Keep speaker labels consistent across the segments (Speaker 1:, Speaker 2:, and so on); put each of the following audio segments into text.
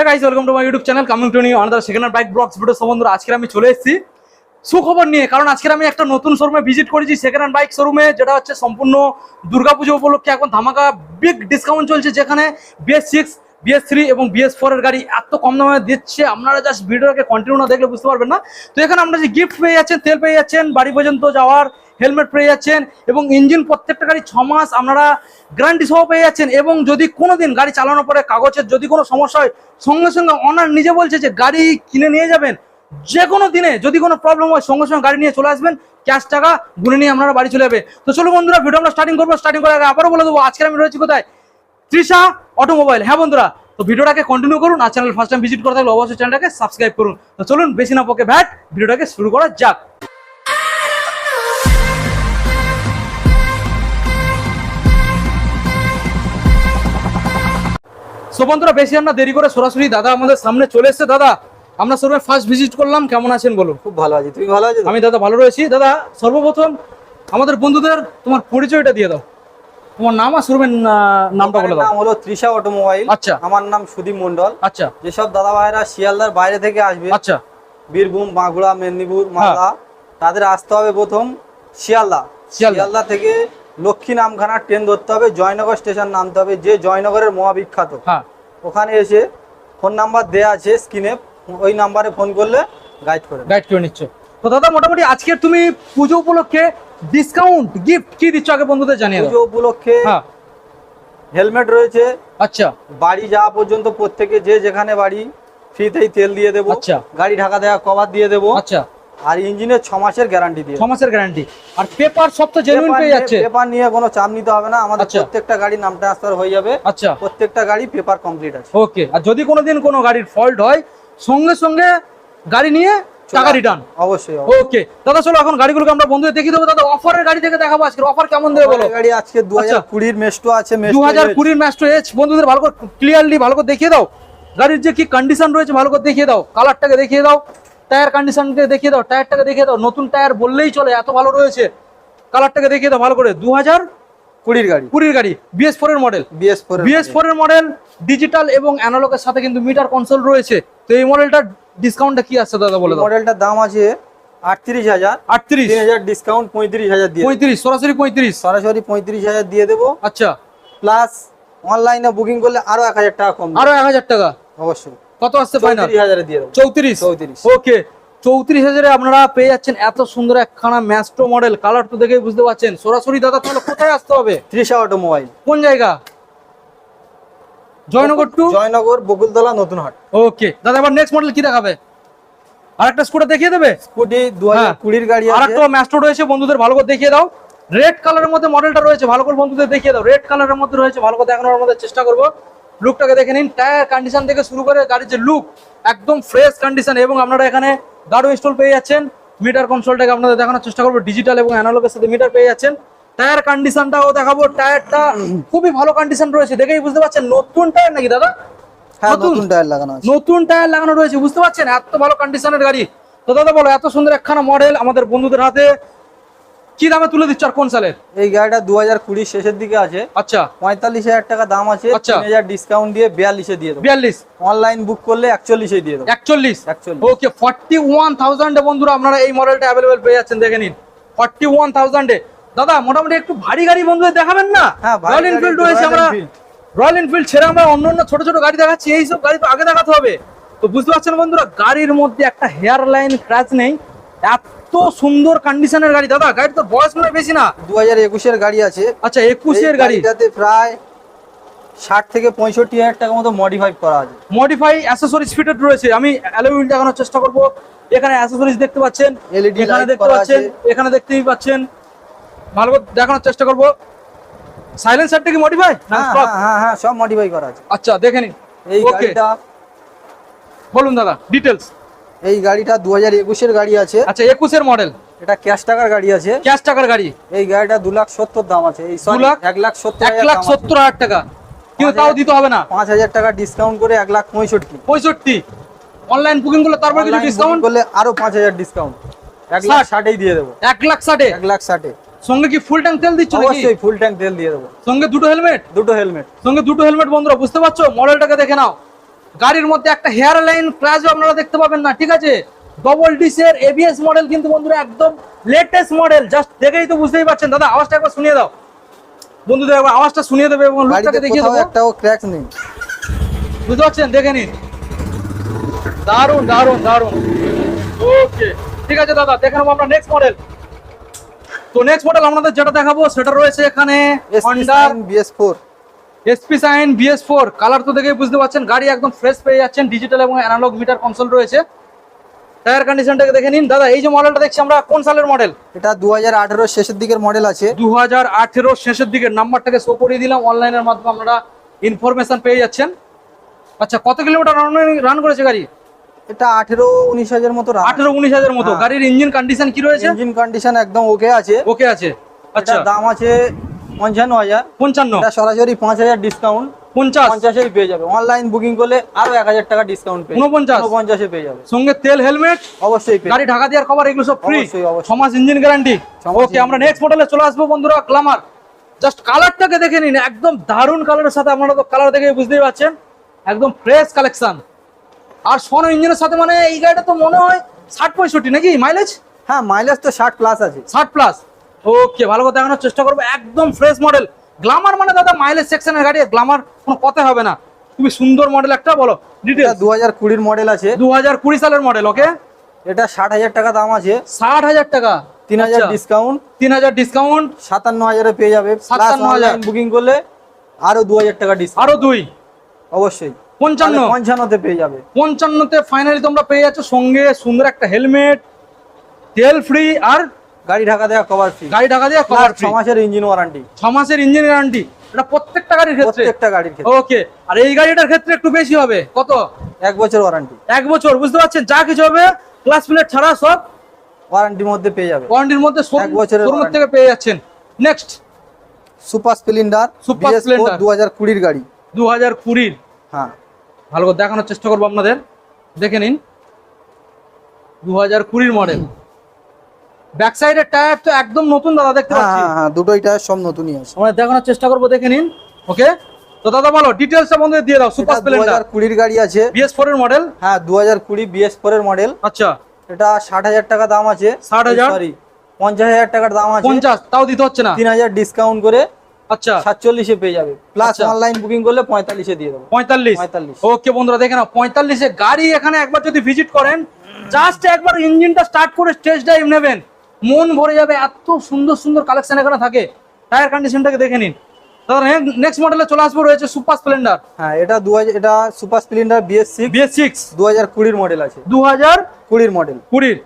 Speaker 1: হ্যাঁ guys welcome to my YouTube channel coming to new another second bike blogs video সম্বন্ধে আজকে আমি চলে এসেছি সুখবর নিয়ে, কারণ আজকে আমি একটা নতুন শোরুমে ভিজিট করেছি সেকেন্ড বাইক শোরুমে যেটা হচ্ছে সম্পূর্ণ দুর্গাপুজো উপলক্ষে এখন ধামাকা বিগ ডিসকাউন্ট চলছে, যেখানে বিএস সিক্স বিএস থ্রি এবং বিএস ফোর এর গাড়ি এত কম দামে দিচ্ছে। আপনারা জাস্ট ভিডিওটাকে কন্টিনিউ না দেখলে বুঝতে পারবেন না। তো এখানে আপনারা যে গিফট পেয়ে যাচ্ছেন তেল পেয়ে যাচ্ছেন, বাড়ি পর্যন্ত যাওয়ার হেলমেট পেয়ে যাচ্ছেন এবং ইঞ্জিন প্রত্যেকটা গাড়ি ছ মাস আপনারা গ্যারান্টি সহ পেয়ে যাচ্ছেন এবং যদি কোনো দিন গাড়ি চালানোর পরে কাগজের যদি কোনো সমস্যা হয়, সঙ্গে সঙ্গে অনার নিজে বলছে যে গাড়ি কিনে নিয়ে যাবেন। যে কোনো দিনে যদি কোনো প্রবলেম হয়, সঙ্গে সঙ্গে গাড়ি নিয়ে চলে আসবেন ক্যাশ টাকা গুনে নিয়ে আপনারা বাড়ি চলে যাবে। তো চলো বন্ধুরা ভিডিও আমরা স্টার্টিং করব স্টার্টিং করার আগে আবারও বলে দেবো, আজকে আমি রয়েছি কোথায়? তৃষা অটোমোবাইল হ্যাঁ বন্ধুরা, তো ভিডিওটাকে কন্টিনিউ করুন আর চ্যানেল ফার্স্ট টাইম ভিজিট করে থাকলে অবশ্যই চ্যানেলটাকে সাবস্ক্রাইব করুন। তো চলুন, বেশি না পকে ভ্যাট ভিডিওটাকে শুরু করা যাক। সো বন্ধুরা বেশি আমরা দেরি করে সরাসরি দাদা আমাদের সামনে চলে এসেছে। দাদা আমরা শোরুমে ফার্স্ট ভিজিট করলাম কেমন আছেন বলুন?
Speaker 2: খুব ভালো আছি। তুমি ভালো আছো?
Speaker 1: আমি দাদা ভালো রয়েছি। দাদা সর্বপ্রথম আমাদের বন্ধুদের তোমার পরিচয়টা দিয়ে দাও। তোমার নাম আর শোরুমের নামটা বলে দাও।
Speaker 2: নাম হলো তৃষা অটোমোবাইল।
Speaker 1: আচ্ছা।
Speaker 2: আমার নাম সুদীপ মন্ডল
Speaker 1: আচ্ছা।
Speaker 2: যেসব দাদা ভাইরা শিয়ালদার বাইরে থেকে আসবে
Speaker 1: আচ্ছা।
Speaker 2: বীরভূম বাঁকুড়া মেদিনীপুর মালদা তাদের আসতে হবে প্রথম শিয়ালদা।
Speaker 1: শিয়ালদা।
Speaker 2: শিয়ালদা থেকে লক্ষ্মী নামখানা ট্রেন ধরতে হবে জয়নগর স্টেশন নামতে হবে যে জয়নগরের মহাবিখ্যাত।
Speaker 1: হ্যাঁ।
Speaker 2: ওখানে এসে ফোন নাম্বার দেয়া আছে স্ক্রিনে ওই নাম্বারে ফোন করলে গাইড করে
Speaker 1: গাইড করে নিচ্ছ। তো দাদা মোটামুটি আজকে তুমি পুজো উপলক্ষে ডিসকাউন্ট গিফট কি দিচ্ছ আগে বন্ধুদের জানিয়ে
Speaker 2: পুজো উপলক্ষে
Speaker 1: হ্যাঁ।
Speaker 2: হেলমেট রয়েছে।
Speaker 1: আচ্ছা।
Speaker 2: বাড়ি যাওয়া পর্যন্ত প্রত্যেকে যে যেখানে বাড়ি ফ্রিতেই তেল দিয়ে দেবো।
Speaker 1: আচ্ছা।
Speaker 2: গাড়ি ঢাকা দেওয়া কভার দিয়ে দেবো।
Speaker 1: আচ্ছা।
Speaker 2: আর ইঞ্জিনের ছ মাসের গ্যারান্টি দিয়ে
Speaker 1: ছ মাসের গ্যারান্টি আর পেপার সব তো জেনুইন পেয়ে যাচ্ছে?
Speaker 2: পেপার নিয়ে কোনো চাপ নিতে হবে না আমাদের
Speaker 1: আচ্ছা।
Speaker 2: প্রত্যেকটা গাড়ি নাম ট্রান্সফার হয়ে যাবে।
Speaker 1: আচ্ছা।
Speaker 2: প্রত্যেকটা গাড়ি পেপার কমপ্লিট আছে।
Speaker 1: ওকে আর যদি কোনোদিন কোনো গাড়ির ফল্ট হয় সঙ্গে সঙ্গে গাড়ি নিয়ে টাকা রিটার্ন
Speaker 2: অবশ্যই।
Speaker 1: ওকে দাদা চলো এখন গাড়িগুলোকে আমরা বন্ধুদের দেখিয়ে দেবো। দাদা অফারের গাড়ি থেকে দেখাবো আজকে অফার কেমন দেবে বলো?
Speaker 2: গাড়ি আজকে দু হাজার
Speaker 1: আচ্ছা।
Speaker 2: কুড়ির মেস্টো আছে
Speaker 1: দু হাজার কুড়ির ম্যাস্টো এজ বন্ধুদের ভালো করে ক্লিয়ারলি ভালো করে দেখিয়ে দাও। গাড়ির যে কি কন্ডিশন রয়েছে ভালো করে দেখিয়ে দাও। কালারটাকে দেখিয়ে দাও। টায়ার কন্ডিশনকে দেখিয়ে দাও টায়ারটাকে দেখিয়ে দাও। নতুন টায়ার বললেই চলে এত ভালো রয়েছে। কালারটাকে দেখিয়ে দাও ভালো করে। দু হাজার
Speaker 2: কুড়ির গাড়ি।
Speaker 1: কুড়ির গাড়ি বিএস ফোর এর model
Speaker 2: BS four
Speaker 1: BS four এর মডেল ডিজিটাল এবং অ্যানালগের সাথে কিন্তু মিটার কনসোল রয়েছে। তো এই মডেলটার ডিসকাউন্টটা কি আসছে দাদা বলে দাও।
Speaker 2: মডেলটার দাম আছে আটত্রিশ হাজার।
Speaker 1: আটত্রিশ।
Speaker 2: হাজার ডিসকাউন্ট পঁয়ত্রিশ হাজার দিয়ে।
Speaker 1: পঁয়ত্রিশ সরাসরি পঁয়ত্রিশ।
Speaker 2: সরাসরি পঁয়ত্রিশ হাজার দিয়ে দেবো।
Speaker 1: আচ্ছা।
Speaker 2: প্লাস অনলাইনে বুকিং করলে আরও এক হাজার টাকা কম।
Speaker 1: আরও এক হাজার টাকা।
Speaker 2: অবশ্যই।
Speaker 1: কত আসছে ফাইনাল
Speaker 2: চৌত্রিশ হাজারে দিয়ে দেবো।
Speaker 1: চৌত্রিশ?
Speaker 2: চৌত্রিশ।
Speaker 1: ওকে চৌত্রিশ হাজারে আপনারা পেয়ে যাচ্ছেন এত সুন্দর একখানা ম্যাস্ট্রো মডেল। কালার তো দেখেই বুঝতে পারছেন। সরাসরি দাদা তাহলে কোথায় আসতে হবে?
Speaker 2: তৃষা অটোমোবাইল।
Speaker 1: কোন জায়গা? জয়নগর টু?
Speaker 2: জয়নগর বকুলতলা নতুন হাট
Speaker 1: ওকে দাদা এবার নেক্সট মডেল কি দেখাবে? আরেকটা স্কুটার দেখিয়ে দেবে?
Speaker 2: স্কুটি দু হাজার
Speaker 1: হ্যাঁ।
Speaker 2: কুড়ির গাড়ি আছে।
Speaker 1: একটা ম্যাস্ট্রো রয়েছে বন্ধুদের ভালো করে দেখিয়ে দাও। রেড কালারের মধ্যে মডেলটা রয়েছে ভালো করে বন্ধুদের দেখিয়ে দাও। রেড কালারের মধ্যে রয়েছে ভালো করে দেখানোর আমাদের চেষ্টা করব। লুকটাকে দেখে নিন টায়ার কন্ডিশন থেকে শুরু করে গাড়ির যে লুক একদম ফ্রেশ কন্ডিশন এবং আপনারা এখানে গাড়ো ইনস্টল পেয়ে যাচ্ছেন। মিটার কনসোলটাকে আপনাদের দেখানোর চেষ্টা করব ডিজিটাল এবং অ্যানালগের সাথে মিটার পেয়ে যাচ্ছেন। টায়ার কন্ডিশনটাও দেখাবো টায়ারটা খুবই ভালো কন্ডিশন রয়েছে। দেখেই বুঝতে পারছেন নতুন টায়ার নাকি দাদা?
Speaker 2: হ্যাঁ
Speaker 1: নতুন?
Speaker 2: নতুন টায়ার লাগানো
Speaker 1: নতুন টায়ার লাগানো রয়েছে বুঝতে পারছেন? এত ভালো কন্ডিশনের গাড়ি। তো দাদা বলো এত সুন্দর একখানা মডেল আমাদের বন্ধুদের হাতে। কি দামে তুলে দিচ্ছ আর কোন সালের
Speaker 2: এই গাড়িটা দু হাজার কুড়ির শেষের দিকে আছে।
Speaker 1: আচ্ছা।
Speaker 2: পঁয়তাল্লিশ হাজার টাকা দাম আছে।
Speaker 1: আচ্ছা।
Speaker 2: হাজার ডিসকাউন্ট দিয়ে বিয়াল্লিশে দিয়ে দেবো।
Speaker 1: বিয়াল্লিশ।
Speaker 2: অনলাইন বুক করলে একচল্লিশে দিয়ে দেবো।
Speaker 1: একচল্লিশ?
Speaker 2: একচল্লিশ।
Speaker 1: ওকে ফর্টি ওয়ান থাউজেন্ডে বন্ধুরা আপনারা এই মডেলটা অ্যাভেলেবেল পেয়ে যাচ্ছেন দেখে নিন। ফর্টি ওয়ান থাউজেন্ডে দাদা মোটামুটি একটু ভারী গাড়ি বন্ধুদের দেখাবেন না?
Speaker 2: হ্যাঁ,
Speaker 1: রয়্যাল এনফিল্ড রয়েছে আমরা রয়্যাল এনফিল্ড ছেড়ে আমরা অন্য অন্য ছোট ছোট গাড়ি দেখাচ্ছি। এই সব গাড়ি তো আগে দেখাতে হবে। তো বুঝতে পারছেন বন্ধুরা গাড়ির মধ্যে একটা হেয়ার লাইন ক্র্যাচ নেই। এত সুন্দর কন্ডিশনের গাড়ি। দাদা গাড়ি তো বয়স মনে বেশি না।
Speaker 2: দু হাজার একুশের গাড়ি আছে।
Speaker 1: আচ্ছা একুশের গাড়ি।
Speaker 2: গাড়িটাতে প্রায় ষাট থেকে পঁয়ষট্টি হাজার টাকা মতো মডিফাই করা আছে।
Speaker 1: মডিফাই অ্যাসেসরিজ ফিটেড রয়েছে। আমি অ্যালোউইল দেখানোর চেষ্টা করব। এখানে অ্যাসেসরিজ দেখতে পাচ্ছেন
Speaker 2: LED
Speaker 1: এখানে দেখতে পাচ্ছেন এখানে দেখতেই পাচ্ছেন। ভালো দেখানোর চেষ্টা করব। সাইলেন্সারটা কি মডিফাই না
Speaker 2: হ্যাঁ হ্যাঁ, হ্যাঁ সব মডিফাই করা আছে।
Speaker 1: আচ্ছা দেখে নিন।
Speaker 2: এই গাড়িটা
Speaker 1: বলুন দাদা ডিটেলস
Speaker 2: এই গাড়িটা দু হাজার একুশের গাড়ি আছে।
Speaker 1: আচ্ছা একুশের মডেল
Speaker 2: এটা ক্যাশ টাকার গাড়ি আছে।
Speaker 1: ক্যাশ টাকার গাড়ি?
Speaker 2: এই গাড়িটা দু লাখ সত্তর দাম আছে। এই
Speaker 1: দু লাখ?
Speaker 2: এক লাখ সত্তর
Speaker 1: এক লাখ সত্তর হাজার টাকা। কিন্তু তাও দিতে হবে না।
Speaker 2: পাঁচ হাজার টাকা ডিসকাউন্ট করে এক লাখ পঁয়ষট্টি।
Speaker 1: পঁয়ষট্টি? অনলাইন বুকিং করলে তারপর কিছু ডিসকাউন্ট
Speaker 2: করলে আরও পাঁচ হাজার ডিসকাউন্ট এক লাখ ষাটেই দিয়ে দেবো।
Speaker 1: এক লাখ ষাটে?
Speaker 2: এক লাখ ষাটে।
Speaker 1: সঙ্গে কি ফুল ট্যাঙ্ক তেল দিচ্ছ
Speaker 2: অবশ্যই ফুল ট্যাঙ্ক তেল দিয়ে দেবো।
Speaker 1: সঙ্গে দুটো হেলমেট
Speaker 2: দুটো হেলমেট
Speaker 1: সঙ্গে দুটো হেলমেট বন্ধুরা বুঝতে পারছ? মডেলটাকে দেখে নাও। গাড়ির মধ্যে একটা হেয়ার লাইন ক্রাশ আপনারা দেখতে পাবেন না ঠিক আছে? ডবল ডিসের এবিএস মডেল কিন্তু বন্ধুরা একদম লেটেস্ট মডেল জাস্ট দেখেই তো বুঝতেই পারছেন। দাদা আওয়াজটা একবার শুনিয়ে দাও। বন্ধুদের একবার আওয়াজটা শুনিয়ে দেবে এবং লুকটাকে দেখিয়ে দেবো।
Speaker 2: একটাও ক্র্যাক নেই।
Speaker 1: বুঝতে পারছেন? দেখে নিন। দারুণ দারুণ দারুণ ওকে ঠিক আছে দাদা দেখে নেব আমরা নেক্সট মডেল তো নেক্সট মডেল আমাদের যেটা দেখাবো সেটা রয়েছে এখানে Honda
Speaker 2: BS four
Speaker 1: SP shine BS four colour তো দেখেই বুঝতে পারছেন গাড়ি একদম ফ্রেশ পেয়ে যাচ্ছেন ডিজিটাল এবং অ্যানালগ মিটার কনসোল রয়েছে। টায়ার কন্ডিশনটাকে দেখে নিন। দাদা এই যে মডেলটা দেখছি আমরা কোন সালের মডেল
Speaker 2: এটা দু হাজার শেষের দিকের মডেল আছে।
Speaker 1: দু হাজার আঠেরো শেষের দিকের নাম্বারটাকে শো করিয়ে দিলাম। অনলাইনের মাধ্যমে আপনারা ইনফরমেশন পেয়ে যাচ্ছেন। আচ্ছা কত কিলোমিটার রান করেছে গাড়ি?
Speaker 2: এটা আঠেরো উনিশ হাজার মতো
Speaker 1: আঠেরো উনিশ হাজার মতো।
Speaker 2: হ্যাঁ।
Speaker 1: গাড়ির ইঞ্জিন কন্ডিশন কি রয়েছে?
Speaker 2: ইঞ্জিন কন্ডিশন একদম ওকে আছে।
Speaker 1: ওকে আছে। আচ্ছা।
Speaker 2: দাম আছে পঞ্চান্ন হাজার।
Speaker 1: পঞ্চান্ন।
Speaker 2: সরাসরি পাঁচ হাজার ডিসকাউন্ট
Speaker 1: পঞ্চাশ।
Speaker 2: পেয়ে যাবে। অনলাইন বুকিং করলে আরও এক হাজার টাকা ডিসকাউন্ট পেয়ে? পঞ্চাশে পেয়ে যাবে।
Speaker 1: সঙ্গে তেল হেলমেট
Speaker 2: অবশ্যই
Speaker 1: গাড়ি ঢাকা দেওয়ার কভার এগুলো সব ফ্রি
Speaker 2: অবশ্যই, অবশ্যই।
Speaker 1: ছ মাস ইঞ্জিন গ্যারান্টি ওকে আমরা নেক্সট মডেলে চলে আসব বন্ধুরা গ্লামার জাস্ট কালারটাকে দেখে নিন একদম দারুণ কালারের সাথে আপনারা তো কালার দেখে বুঝতেই পারছেন। একদম ফ্রেশ কালেকশন আর সোনো ইঞ্জিনের সাথে মানে এই গাড়িটা তো মনে হয় ষাট পঁয়ষট্টি নাকি মাইলেজ
Speaker 2: হ্যাঁ মাইলেজ তো ষাট প্লাস আছে।
Speaker 1: ষাট প্লাস ওকে ভালো করে দেখানোর চেষ্টা করব। একদম ফ্রেশ মডেল গ্লামার মানে দাদা মাইলেজ সেকশনের গাড়ি গ্লামার কোনো কথা হবে না। খুবই সুন্দর মডেল একটা বলো
Speaker 2: দু হাজার কুড়ির মডেল আছে।
Speaker 1: দু হাজার কুড়ি সালের মডেল ওকে
Speaker 2: এটা ষাট হাজার টাকা দাম আছে।
Speaker 1: ষাট হাজার টাকা।
Speaker 2: তিন হাজার
Speaker 1: আচ্ছা,
Speaker 2: ডিসকাউন্ট
Speaker 1: তিন হাজার ডিসকাউন্ট
Speaker 2: সাতান্ন হাজারে পেয়ে যাবে।
Speaker 1: সাতান্ন
Speaker 2: হাজার। বুকিং করলে আরও দু হাজার টাকা ডিসকাউন্ট
Speaker 1: আরও দুই।
Speaker 2: অবশ্যই।
Speaker 1: পঞ্চান্ন।
Speaker 2: পঞ্চান্নতে পেয়ে যাবে।
Speaker 1: পঞ্চান্নতে ফাইনালি তোমরা পেয়ে যাচ্ছ সঙ্গে সুন্দর একটা হেলমেট তেল ফ্রি আর
Speaker 2: গাড়ি ঢাকা দেওয়া কভার ফ্রি
Speaker 1: গাড়ি টাকা দিয়ে কভার ফ্রি
Speaker 2: মাসের ইঞ্জিন ওয়ারেন্টি
Speaker 1: ছ মাসের ইঞ্জিন গ্যারান্টি এটা প্রত্যেকটা গাড়ির ক্ষেত্রে।
Speaker 2: প্রত্যেকটা গাড়ির ক্ষেত্রে।
Speaker 1: ওকে আর এই গাড়িটার ক্ষেত্রে একটু বেশি হবে। কত?
Speaker 2: এক বছর ওয়ারেন্টি
Speaker 1: এক বছর বুঝতে পারছেন? যা কিছু হবে ক্লাস প্লেট ছাড়া সব
Speaker 2: ওয়ারেন্টির মধ্যে পেয়ে যাবে।
Speaker 1: ওয়ারেন্টির মধ্যে
Speaker 2: এক বছরের
Speaker 1: থেকে পেয়ে যাচ্ছেন। Next
Speaker 2: super splendor super. দু হাজার কুড়ির গাড়ি।
Speaker 1: দু হাজার কুড়ির।
Speaker 2: হ্যাঁ।
Speaker 1: ভালো করে দেখানোর চেষ্টা করব আপনাদের। দেখে নিন। দু হাজার কুড়ির মডেল ব্যাক সাইডের টায়ার তো একদম নতুন দাদা দেখতে
Speaker 2: হ্যাঁ
Speaker 1: পাচ্ছি।
Speaker 2: হ্যাঁ হ্যাঁ দুটোই টায়ার সব নতুনই আছে।
Speaker 1: আমরা দেখানোর চেষ্টা করব দেখে নিন। ওকে তো দাদা বলো ডিটেলসটা বন্ধুদের দিয়ে দাও সুপার স্প্লেন্ডার
Speaker 2: হাজার কুড়ির গাড়ি আছে।
Speaker 1: বিএস ফোর এর মডেল
Speaker 2: হ্যাঁ দু হাজার কুড়ি বিএস ফোর এর মডেল
Speaker 1: আচ্ছা।
Speaker 2: এটা ষাট হাজার টাকা দাম আছে।
Speaker 1: 60,000?
Speaker 2: সরি পঞ্চাশ হাজার টাকার দাম আছে।
Speaker 1: পঞ্চাশ তাও দিতে হচ্ছে না?
Speaker 2: তিন হাজার ডিসকাউন্ট করে
Speaker 1: আচ্ছা।
Speaker 2: সাতচল্লিশে পেয়ে যাবে। প্লাস। অনলাইন বুকিং করলে পঁয়তাল্লিশে দিয়ে দেবো।
Speaker 1: পঁয়তাল্লিশ?
Speaker 2: পঁয়তাল্লিশ।
Speaker 1: ওকে বন্ধুরা দেখে নাও পঁয়তাল্লিশে গাড়ি এখানে একবার যদি ভিজিট করেন জাস্ট একবার ইঞ্জিনটা স্টার্ট করে স্টেজ ড্রাইভ নেবেন। মন ভরে যাবে এত সুন্দর সুন্দর কালেকশন এখানে থাকে। টায়ার কন্ডিশনটাকে দেখে নিন। দাদা নেক্সট মডেলে চলে আসব রয়েছে সুপার স্প্লেন্ডার
Speaker 2: হ্যাঁ এটা দু হাজার এটা super splendor BS six
Speaker 1: BS six
Speaker 2: দু হাজার কুড়ির মডেল আছে।
Speaker 1: দু হাজার
Speaker 2: কুড়ির মডেল
Speaker 1: কুড়ির।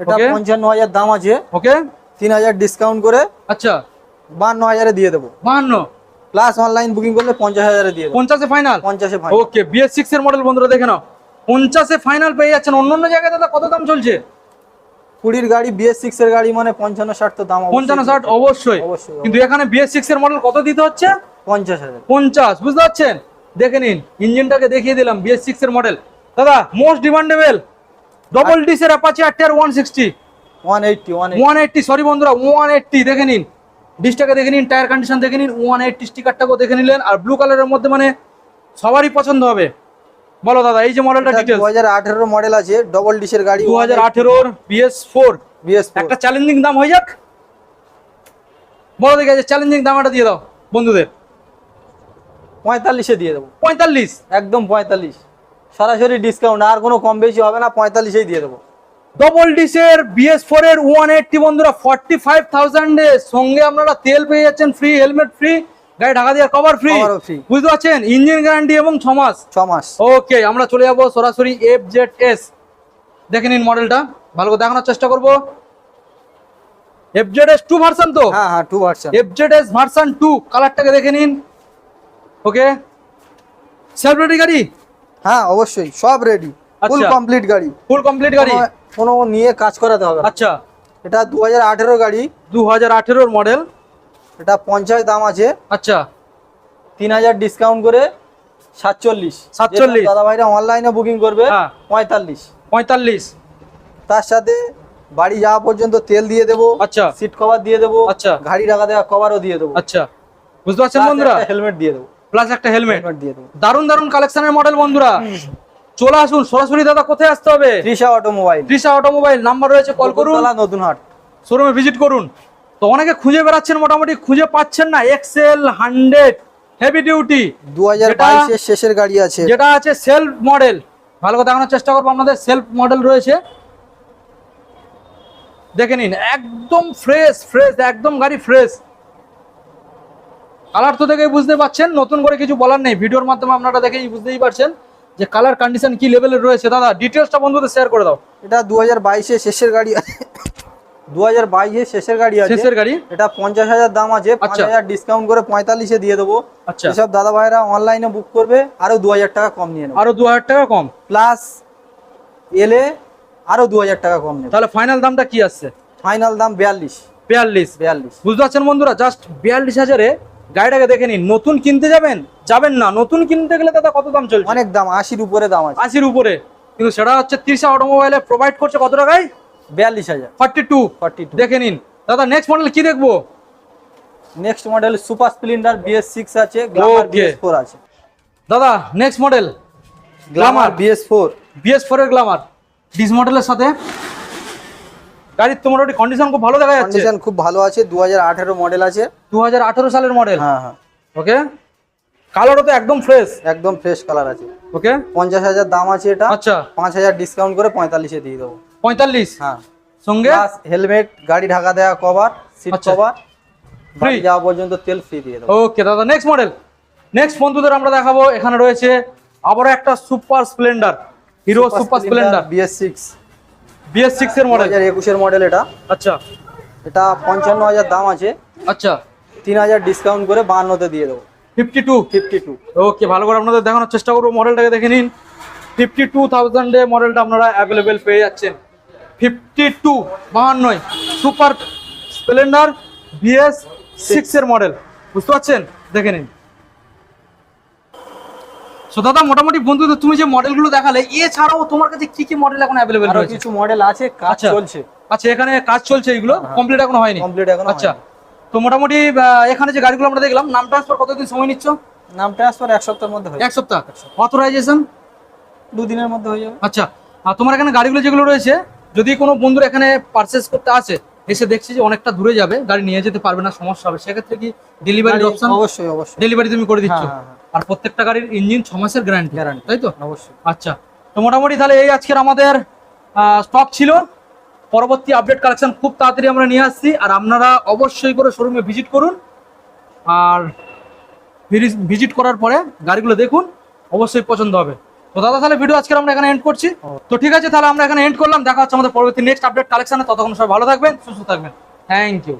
Speaker 2: এটা পঞ্চান্ন হাজার দাম আছে।
Speaker 1: ওকে
Speaker 2: তিন হাজার ডিসকাউন্ট করে
Speaker 1: আচ্ছা।
Speaker 2: বান্ন হাজারে দিয়ে দেবো।
Speaker 1: বাহান্ন
Speaker 2: প্লাস অনলাইন বুকিং করলে পঞ্চাশ হাজারে দিয়ে
Speaker 1: পঞ্চাশে ফাইনাল
Speaker 2: পঞ্চাশে
Speaker 1: ওকে বিএস সিক্স এর মডেল বন্ধুরা দেখে নাও। পঞ্চাশে ফাইনাল পেয়ে যাচ্ছেন। অন্য অন্য জায়গায় দাদা কত দাম চলছে?
Speaker 2: কুড়ির গাড়ি বিএস সিক্স এর গাড়ি মানে পঞ্চান্ন ষাট তো দাম
Speaker 1: পঞ্চান্ন ষাট অবশ্যই।
Speaker 2: অবশ্যই,
Speaker 1: কিন্তু এখানে বিএস সিক্স এর মডেল কত দিতে হচ্ছে?
Speaker 2: পঞ্চাশ হাজার।
Speaker 1: পঞ্চাশ বুঝতে পারছেন? দেখে নিন ইঞ্জিনটাকে দেখিয়ে দিলাম বিএস সিক্স এর মডেল দাদা most demandable double ডিসের Apache RTR one sixty
Speaker 2: one eighty one
Speaker 1: eighty sorry বন্ধুরা ওয়ান এইটটি দেখে নিন। ডিসটাকে দেখে নিন টায়ার কন্ডিশন দেখে নিন ওয়ান এইটটি স্টিকারটাকেও দেখে নিলেন আর ব্লু কালারের মধ্যে মানে সবারই পছন্দ হবে। বলো দাদা এই যে মডেলটা ডিটেলস
Speaker 2: হাজার আঠেরো মডেল আছে ডবল ডিশের গাড়ি।
Speaker 1: দু হাজার আঠেরোর বিএস ফোর
Speaker 2: বিএস
Speaker 1: একটা চ্যালেঞ্জিং দাম হয়ে যাক। বলো দেখে যে চ্যালেঞ্জিং দামটা দিয়ে দাও বন্ধুদের।
Speaker 2: পঁয়তাল্লিশে দিয়ে দেবো।
Speaker 1: পঁয়তাল্লিশ?
Speaker 2: একদম পঁয়তাল্লিশ। সরাসরি ডিসকাউন্ট আর কোনো কম বেশি হবে না পঁয়তাল্লিশেই দিয়ে দেবো।
Speaker 1: ডবল বিএস ফোর এর ওয়ান এইটটি বন্ধুরা ফর্টি ফাইভ থাউজেন্ডের সঙ্গে আপনারা তেল পেয়ে যাচ্ছেন ফ্রি হেলমেট ফ্রি গাড়ি ঢাকা দেওয়ার কভার ফ্রি। বুঝতে পারছেন? ইঞ্জিন গ্যারান্টি এবং ছ মাস।
Speaker 2: ছ মাস।
Speaker 1: ওকে আমরা চলে যাব সরাসরি এফ জেড এস দেখে নিন মডেলটা ভালো করে দেখানোর চেষ্টা করব। টু ভার্সন তো?
Speaker 2: হ্যাঁ হ্যাঁ টু ভার্সন
Speaker 1: টু কালারটাকে দেখে নিন। ওকে সেলফ রেডি গাড়ি?
Speaker 2: হ্যাঁ অবশ্যই। সব রেডি ফুল। কমপ্লিট গাড়ি।
Speaker 1: ফুল কমপ্লিট গাড়ি?
Speaker 2: কোনো- নিয়ে কাজ করাতে হবে
Speaker 1: আচ্ছা।
Speaker 2: এটা দু হাজার আঠেরো গাড়ি।
Speaker 1: দু হাজার মডেল
Speaker 2: এটা পঞ্চাশ দাম আছে।
Speaker 1: আচ্ছা।
Speaker 2: তিন হাজার ডিসকাউন্ট করে সাতচল্লিশ।
Speaker 1: 47
Speaker 2: দাদা ভাইরা অনলাইনে বুকিং করবে
Speaker 1: হ্যাঁ।
Speaker 2: পঁয়তাল্লিশ।
Speaker 1: পঁয়তাল্লিশ।
Speaker 2: তার সাথে বাড়ি যাওয়া পর্যন্ত তেল দিয়ে দেবো
Speaker 1: আচ্ছা।
Speaker 2: সিট কভার দিয়ে দেবো
Speaker 1: আচ্ছা।
Speaker 2: গাড়ি রাখা দেওয়া কভারও দিয়ে দেবো।
Speaker 1: আচ্ছা। বুঝতে পারছেন বন্ধুরা?
Speaker 2: হেলমেট দিয়ে দেবো।
Speaker 1: প্লাস একটা হেলমেট
Speaker 2: দিয়ে দেবো।
Speaker 1: দারুণ দারুণ কালেকশনের মডেল বন্ধুরা। চলে আসুন সরাসরি দাদা কোথায় আসতে হবে?
Speaker 2: Trisha automobile
Speaker 1: Trisha automobile number রয়েছে কল করুন।
Speaker 2: নতুন হাট
Speaker 1: শোরুমে ভিজিট করুন। তো অনেকে খুঁজে বেড়াচ্ছেন মোটামুটি খুঁজে পাচ্ছেন না এক্সেল হান্ড্রেড হেভি ডিউটি
Speaker 2: দু হাজার শেষের গাড়ি আছে।
Speaker 1: যেটা আছে সেলফ মডেল ভালো করে দেখানোর চেষ্টা করব আপনাদের সেলফ মডেল রয়েছে। দেখে নিন একদম ফ্রেশ ফ্রেশ একদম গাড়ি ফ্রেশ কালার তো দেখেই বুঝতে পারছেন নতুন করে কিছু বলার নেই। ভিডিওর মাধ্যমে আপনারা দেখেই বুঝতেই পারছেন যে কালার কন্ডিশন কি লেভেলের রয়েছে। দাদা ডিটেলসটা বন্ধুদের শেয়ার করে দাও।
Speaker 2: এটা দু হাজার শেষের গাড়ি শেষের গাড়ি আছে।
Speaker 1: শেষের গাড়ি?
Speaker 2: এটা পঞ্চাশ হাজার দাম আছে। পাঁচ
Speaker 1: আচ্ছা।
Speaker 2: হাজার ডিসকাউন্ট করে দিয়ে দেবো।
Speaker 1: আচ্ছা।
Speaker 2: এসব দাদা ভাইরা অনলাইনে বুক করবে আরও দু হাজার টাকা কম নিয়ে নেবে।
Speaker 1: আরও টাকা কম?
Speaker 2: প্লাস এলে আরও টাকা কম নেবে।
Speaker 1: তাহলে ফাইনাল দামটা কি আসছে
Speaker 2: ফাইনাল দাম বিয়াল্লিশ।
Speaker 1: বিয়াল্লিশ।
Speaker 2: বিয়াল্লিশ।
Speaker 1: বুঝতে পারছেন বন্ধুরা? জাস্ট গাড়িটাকে দেখে নিন। নতুন কিনতে যাবেন? যাবেন না। নতুন কিনতে গেলে দাদা কত দাম চলছে?
Speaker 2: অনেক দাম আশির উপরে দাম আছে।
Speaker 1: আশির উপরে। কিন্তু সেটা হচ্ছে তিরিশা অটোমোবাইলে প্রোভাইড করছে কত টাকায়?
Speaker 2: বিয়াল্লিশ হাজার।
Speaker 1: ফর্টি টু
Speaker 2: ফর্টি টু
Speaker 1: দেখে নিন। দাদা নেক্সট মডেল কি দেখব?
Speaker 2: Next model super splendor BS six আছে গ্লামার বিএস ফোর আছে।
Speaker 1: দাদা next model
Speaker 2: glamour BS four
Speaker 1: BS four এর গ্লামার ডিস মডেলের সাথে গাড়ির তো মোটামুটি কন্ডিশন খুব ভালো দেখা যাচ্ছে।
Speaker 2: কন্ডিশন খুব ভালো আছে দু হাজার আঠেরো মডেল আছে।
Speaker 1: দু হাজার আঠারো সালের মডেল
Speaker 2: হ্যাঁ হ্যাঁ।
Speaker 1: ওকে কালারও তো একদম ফ্রেশ
Speaker 2: একদম ফ্রেশ কালার আছে।
Speaker 1: ওকে
Speaker 2: পঞ্চাশ হাজার দাম আছে এটা।
Speaker 1: আচ্ছা।
Speaker 2: পাঁচ হাজার ডিসকাউন্ট করে পঁয়তাল্লিশে দিয়ে দেবো।
Speaker 1: পঁয়তাল্লিশ।
Speaker 2: হ্যাঁ।
Speaker 1: সঙ্গে?
Speaker 2: হেলমেট গাড়ি ঢাকা দেওয়া কভার সিট। Cover
Speaker 1: Free?
Speaker 2: যাওয়া পর্যন্ত তেল ফ্রি দিয়ে দেবো।
Speaker 1: ওকে দাদা নেক্সট মডেল নেক্সট বন্ধুদের আমরা দেখাবো। এখানে রয়েছে আবারও একটা super splendor hero super splendor
Speaker 2: BS six
Speaker 1: BS six এর মডেল
Speaker 2: একুশের মডেল এটা।
Speaker 1: আচ্ছা।
Speaker 2: এটা পঞ্চান্ন হাজার দাম আছে।
Speaker 1: আচ্ছা।
Speaker 2: তিন হাজার ডিসকাউন্ট করে বাহান্নতে দিয়ে দেবো।
Speaker 1: Fifty two
Speaker 2: fifty two
Speaker 1: okay ভালো করে আপনাদের দেখানোর চেষ্টা করব। মডেলটাকে দেখে নিন। ফিফটি টু থাউজেন্ডে মডেলটা আপনারা অ্যাভেলেবেল পেয়ে যাচ্ছেন। ফিফটি টু বাহান্নয় সুপার স্প্লেন্ডার বিএস সিক্স এর মডেল। বুঝতে পারছেন? দেখে নিন। সো দাদা মোটামুটি বন্ধুদের তুমি যে মডেলগুলো দেখালে এছাড়াও তোমার কাছে কি কি মডেল এখন অ্যাভেলেবেল রয়েছে?
Speaker 2: কিছু মডেল আছে কাজ
Speaker 1: আচ্ছা।
Speaker 2: চলছে।
Speaker 1: আচ্ছা এখানে কাজ চলছে এগুলো? কমপ্লিট এখনও হয়নি?
Speaker 2: কমপ্লিট এখন
Speaker 1: আচ্ছা। তো মোটামুটি এখানে যে গাড়িগুলো আমরা দেখলাম নাম ট্রান্সফার কতদিন সময় নিচ্ছ?
Speaker 2: নাম ট্রান্সফার এক সপ্তাহের মধ্যে হয়ে
Speaker 1: এক সপ্তাহ। অথরাইজেশন
Speaker 2: দুদিনের মধ্যে হয়ে যাবে।
Speaker 1: আচ্ছা। আর তোমার এখানে গাড়িগুলো যেগুলো রয়েছে যদি কোনো বন্ধুর এখানে পারচেস করতে আসে এসে দেখছি যে অনেকটা দূরে যাবে গাড়ি নিয়ে যেতে পারবে না সমস্যা হবে। সেক্ষেত্রে কি ডেলিভারির অপশন
Speaker 2: অবশ্যই অবশ্যই।
Speaker 1: ডেলিভারি তুমি করে দিচ্ছ?
Speaker 2: হ্যাঁ, হ্যাঁ, হ্যাঁ।
Speaker 1: আর প্রত্যেকটা গাড়ির ইঞ্জিন ছ মাসের গ্যারান্টি
Speaker 2: Guarantee।
Speaker 1: তাই তো?
Speaker 2: অবশ্যই।
Speaker 1: আচ্ছা তো মোটামুটি তাহলে এই আজকের আমাদের স্টক ছিল। পরবর্তী আপডেট কালেকশন খুব তাড়াতাড়ি আমরা নিয়ে আসছি আর আপনারা অবশ্যই করে শোরুমে ভিজিট করুন। আর ভিজিট করার পরে গাড়িগুলো দেখুন অবশ্যই পছন্দ হবে। তো দাদা তাহলে ভিডিও আজকে আমরা এখানে এন্ড করছি। তো ঠিক আছে তাহলে আমরা এখানে এন্ড করলাম। দেখা হচ্ছে আমাদের পরবর্তী নেক্সট আপডেট কালেকশনে ততক্ষণ সবাই ভালো থাকবেন সুস্থ থাকবেন। Thank you